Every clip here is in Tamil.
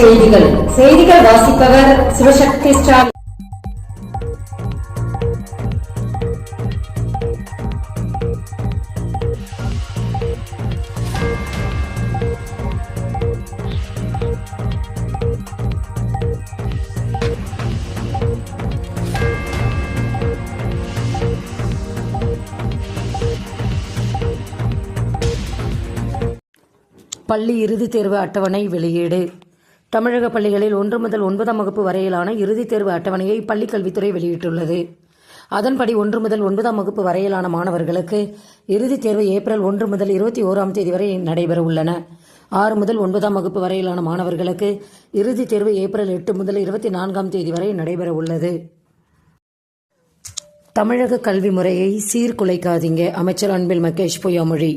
செய்திகள். செய்திகள் வாசிப்பவர் சிவசக்தி ஸ்டாலின். பள்ளி இறுதித் தேர்வு அட்டவணை வெளியீடு. தமிழக பள்ளிகளில் ஒன்று முதல் ஒன்பதாம் வகுப்பு வரையிலான இறுதித் தேர்வு அட்டவணையை பள்ளிக் கல்வித்துறை வெளியிட்டுள்ளது. அதன்படி ஒன்று முதல் ஒன்பதாம் வகுப்பு வரையிலான மாணவர்களுக்கு இறுதித் தேர்வு ஏப்ரல் ஒன்று முதல் இருபத்தி ஓராம் தேதி வரை நடைபெற உள்ளன ஆறு முதல் ஒன்பதாம் வகுப்பு வரையிலான மாணவர்களுக்கு இறுதித் தேர்வு ஏப்ரல் எட்டு முதல் இருபத்தி நான்காம் தேதி வரை நடைபெற உள்ளது தமிழக கல்வி முறையை சீர்குலைக்காதீங்க அமைச்சர் அன்பில் மகேஷ் பொய்யாமொழி.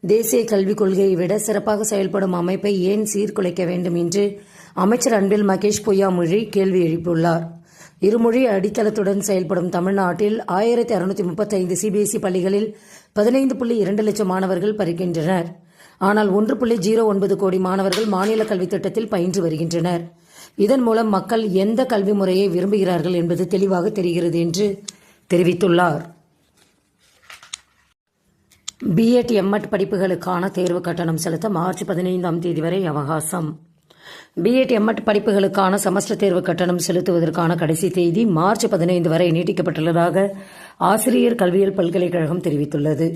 தேசிய கல்விக் கொள்கையை விட சிறப்பாக செயல்படும் அமைப்பை ஏன் சீர்குலைக்க வேண்டும் என்று அமைச்சர் அன்பில் மகேஷ் பொய்யாமொழி கேள்வி எழுப்பியுள்ளார். இருமொழி அடித்தளத்துடன் செயல்படும் தமிழ்நாட்டில் ஆயிரத்தி அறுநூத்தி முப்பத்தைந்து சிபிஎஸ்இ பள்ளிகளில் பதினைந்து புள்ளி இரண்டு லட்சம் மாணவர்கள் பறிக்கின்றனர் ஆனால் ஒன்று புள்ளி ஜீரோ ஒன்பது கோடி மாணவர்கள் மாநில கல்வித் திட்டத்தில் பயின்று வருகின்றனர். இதன் மூலம் மக்கள் எந்த கல்வி முறையை விரும்புகிறார்கள் என்பது தெளிவாக தெரிகிறது என்று தெரிவித்துள்ளார். பிஎட் எம்எட் படிப்புகளுக்கான தேர்வு கட்டணம் செலுத்த மார்ச் பதினைந்தாம் தேதி வரை அவகாசம். பிஎட் எம்எட் படிப்புகளுக்கான செமஸ்டர் தேர்வு கட்டணம் செலுத்துவதற்கான கடைசி தேதி மார்ச் பதினைந்து வரை நீட்டிக்கப்பட்டுள்ளதாக ஆசிரியர் கல்வியியல் பல்கலைக்கழகம் தெரிவித்துள்ளது.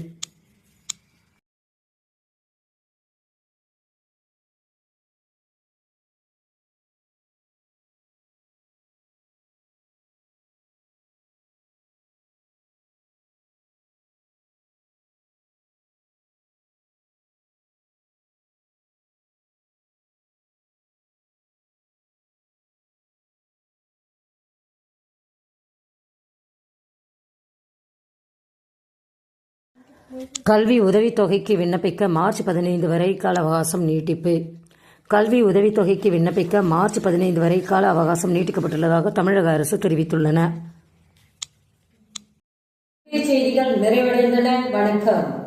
கல்வி உதவித்தொகைக்கு விண்ணப்பிக்க மார்ச் பதினைந்து வரை கால அவகாசம் நீட்டிப்பு. கல்வி உதவித்தொகைக்கு விண்ணப்பிக்க மார்ச் பதினைந்து வரை கால அவகாசம் நீட்டிக்கப்பட்டுள்ளதாக தமிழக அரசு தெரிவித்துள்ளன. செய்திகள் நிறைவடைந்தன. வணக்கம்.